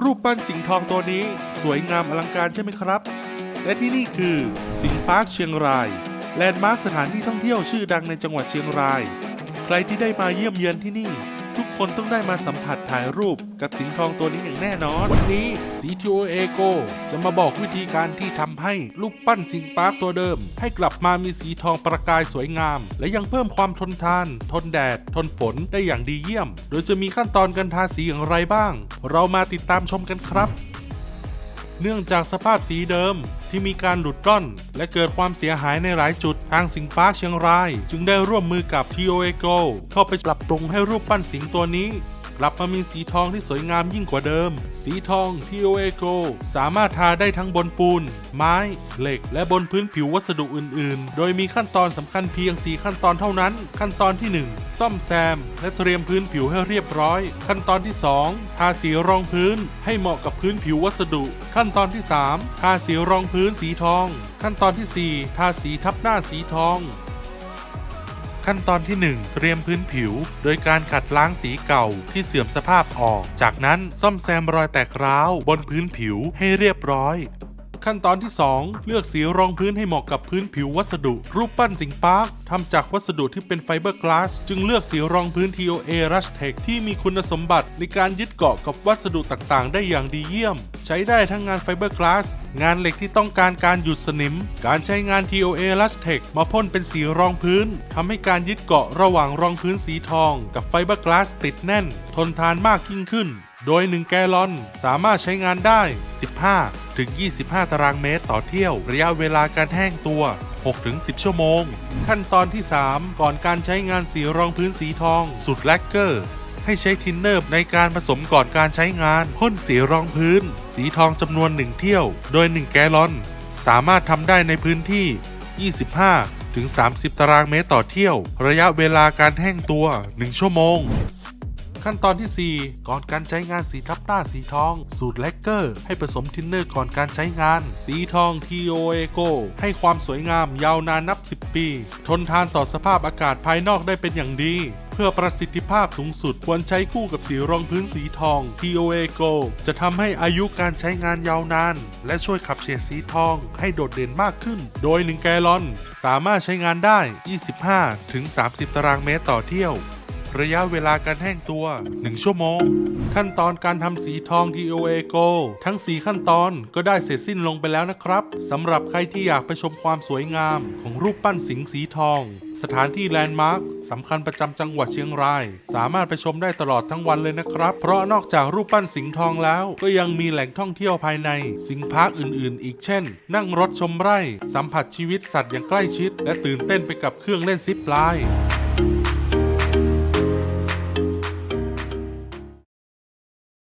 รูปปั้นสิงห์ทองตัวนี้สวยงามอลังการใช่ไหมครับ และที่นี่คือสิงห์พาร์คเชียงราย แลนด์มาร์คสถานที่ท่องเที่ยวชื่อดังในจังหวัดเชียงราย ใครที่ได้มาเยี่ยมเยือนที่นี่ ทุกคนต้องได้มาสัมผัสถ่ายรูปกับสิงทองตัวนี้อย่างแน่นอน วันนี้ CTO Ego จะมาบอกวิธีการที่ทำให้รูปปั้นสิงปาร์คตัวเดิม ให้กลับมามีสีทองประกายสวยงาม และยังเพิ่มความทนทาน ทนแดด ทนฝนได้อย่างดีเยี่ยม โดยจะมีขั้นตอนการทาสีอย่างไรบ้าง เรามาติดตามชมกันครับ เนื่องจากสภาพสีเดิมที่มีการหลุดร่อน และเกิดความเสียหายในหลายจุดทางสิงห์ปาร์คเชียงราย จึงได้ร่วมมือกับ TOA Go เข้าไปปรับปรุงให้รูปปั้นสิงตัวนี้ กลับมามีสีทองที่สวยงามยิ่งกว่าเดิม สีทอง TOA Go สามารถทาได้ทั้งบนปูน ไม้ เหล็ก และบนพื้นผิววัสดุอื่น ๆ โดยมีขั้นตอนสำคัญเพียง 4 ขั้นตอนเท่านั้น ขั้นตอนที่ 1 ซ่อมแซม และเตรียมพื้นผิวให้เรียบร้อย ขั้นตอนที่ 2 ทาสีรองพื้น ให้เหมาะกับพื้นผิววัสดุ ขั้นตอนที่ 3 ทาสีรองพื้นสีทอง ขั้นตอนที่ 4 ทาสีทับหน้าสีทอง ขั้นตอนที่ 1 เตรียมพื้นผิว โดยการขัดล้างสีเก่าที่เสื่อมสภาพออก จากนั้นซ่อมแซมรอยแตกร้าวบนพื้นผิวให้เรียบร้อย ขั้นตอนที่ 2 เลือกสีรองพื้นให้เหมาะกับพื้นผิววัสดุ รูปปั้นสิงปาร์คทำจากวัสดุที่เป็นไฟเบอร์กลาส จึงเลือกสีรองพื้น TOA Rush Tech ที่มีคุณสมบัติในการยึดเกาะกับวัสดุต่างๆ ได้อย่างดีเยี่ยม ใช้ได้ทั้งงานไฟเบอร์กลาส งานเหล็กที่ต้องการการหยุดสนิม การใช้งาน TOA Rush Tech มาพ่นเป็นสีรองพื้นทำให้การยึดเกาะระหว่างรองพื้นสีทอง กับไฟเบอร์กลาสติดแน่น ทนทานมากยิ่งขึ้น โดย 1 แกลลอนสามารถใช้งานได้ 15 ถึง 25 ตารางเมตรต่อเที่ยว ระยะเวลาการแห้งตัว6ถึง10 ชั่วโมง ขั้นตอนที่ 3 ก่อนการใช้งานสีรองพื้นสีทองสูตรแลกเกอร์ ให้ใช้ทินเนอร์ในการผสมก่อนการใช้งานพ่นสีรองพื้น สีทองจำนวน 1 เที่ยว โดย 1 แกลลอน สามารถทำได้ในพื้นที่ 25 ถึง 30 ตารางเมตรต่อเที่ยว ระยะเวลาการแห้งตัว 1 ชั่วโมง ขั้นตอนที่ 4 ก่อนการใช้งานสีทับหน้าสีทอง สูตรแลกเกอร์ ให้ผสมทินเนอร์ก่อนการใช้งาน สีทอง TOA Go ให้ความสวยงามยาวนานนับ 10 ปี ทนทานต่อสภาพอากาศภายนอกได้เป็นอย่างดี เพื่อประสิทธิภาพสูงสุดควรใช้คู่กับสีรองพื้นสีทอง TOA Go จะทำให้อายุการใช้งานยาวนาน และช่วยขับเฉดสีทอง ให้โดดเด่นมากขึ้น โดย 1 แกลลอน สามารถใช้งานได้ 25-30 ตารางเมตรต่อเที่ยว ระยะเวลาการแห้งตัว 1 ชั่วโมง ขั้นตอนการทำสีทอง TOA Go ทั้ง 4 ขั้นตอนก็ได้เสร็จสิ้นลงไปแล้วนะครับสำหรับใครที่อยากไปชมความสวยงาม ของรูปปั้นสิงห์สีทอง สถานที่แลนด์มาร์คสำคัญประจำจังหวัดเชียงราย สามารถไปชมได้ตลอดทั้งวันเลยนะครับ เพราะนอกจากรูปปั้นสิงห์ทองแล้ว ก็ยังมีแหล่งท่องเที่ยวภายใน สิงห์พาร์คอื่น ๆ อีกเช่น นั่งรถชมไร่ สัมผัสชีวิตสัตว์อย่างใกล้ชิด และตื่นเต้นไปกับเครื่องเล่นซิปไลน์